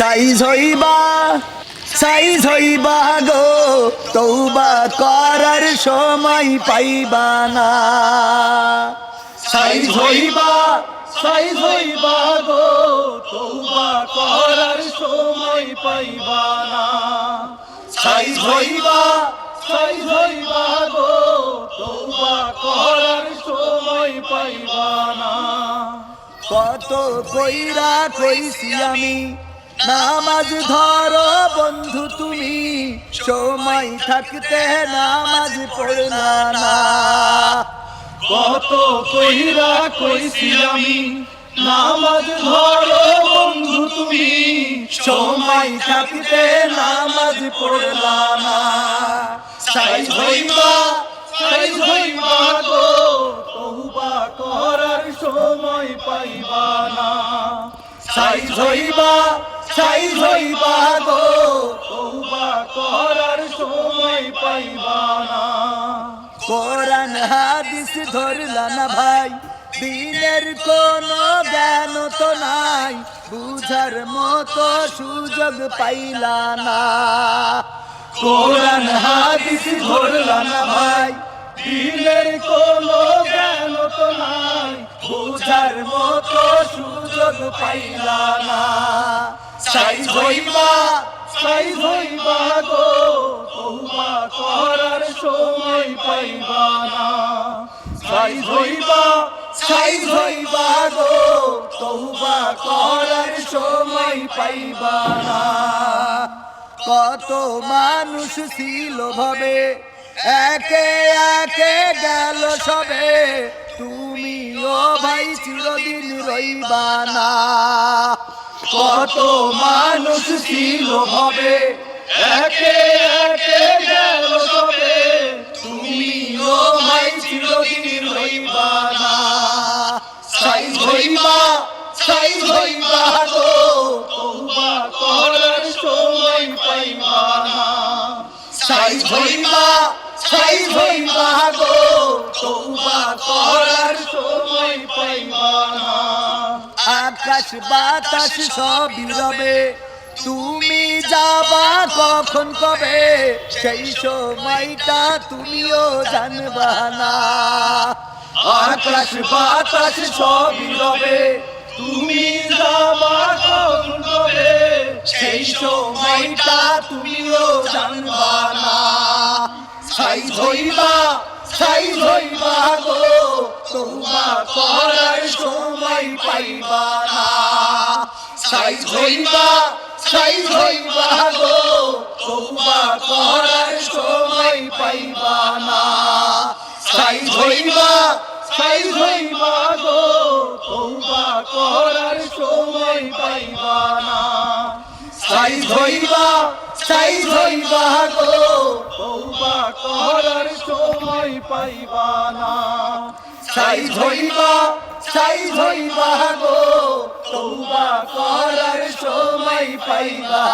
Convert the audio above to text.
Size হইবা size হইবা গো, তৌবা করার সময় পাইবা না। সাইজ হইবা সাইজ হইবা গো, তৌবা করার সময় পাইবা না। সাইজ হইবা সাইজ হইবা গো, তৌবা করার সময় পাইবা না। কত কইরা কইছি আমি নামাজ ধরো বন্ধু তুমি, সময় থাকতে নামাজ পড়লা না। কত কইরা কইছি আমি, নামাজ ধরো বন্ধু তুমি, সময় থাকতে নামাজ পড়লা না। সাই হইবা সাই হইবা গো তৌবা করার সময় পাইবা না। সাই হইবা সাই হইবা গো তৌবা করার সময় পাইবা না। কোরআন হাদিস ধরলা না ভাই দিনের কোনো জ্ঞান তো নাই বুঝার মতো সুযোগ পাইলা না। কোরআন হাদিস ধরলা না ভাই দিনের কোনো জ্ঞান তো নাই বুঝার মতো সুযোগ পাইলা না। গো তৌবা করার সময় পাইবা না। গো তৌবা করার সময় পাইবা না। কত মানুষ ছিল ভাবে একে একে গেল সবে। তুমি ও ভাই চিরদিন রইবা না। কত মানুষ ছিল ভাবে, একে একে গেল সবে। তুমি ও ভাই চিরদিন রইবা না। সাই হইবা সাই হইবা গো তৌবা করার সময় পাইবা না। সাই হইবা সাই হইবা গো তৌবা করার সময় পাইবা না। আকাশ বাতাস সবই রবে। তুমি যাবা কখন কবে? সেই সময়টা তুমিও জানবা না। আকাশ বাতাস সবই রবে। তুমি যাবা কখন কবে? সেই সময়টা তুমিও জানবা না। সাই হইবা সাই হইবা গো তোমা করার সময় পাইবা। না সাই হইবা সাই হইবা গো তোমা করার সময় পাইবা না। সাই হইবা সাই হইবা গো তোমা করার সময় পাইবা না। সাই হইবা সাই হইবা গো তৌবা করার সময় পাইবা না। সাই হইবা সাই হইবা গো তৌবা করার সময় পাইবা।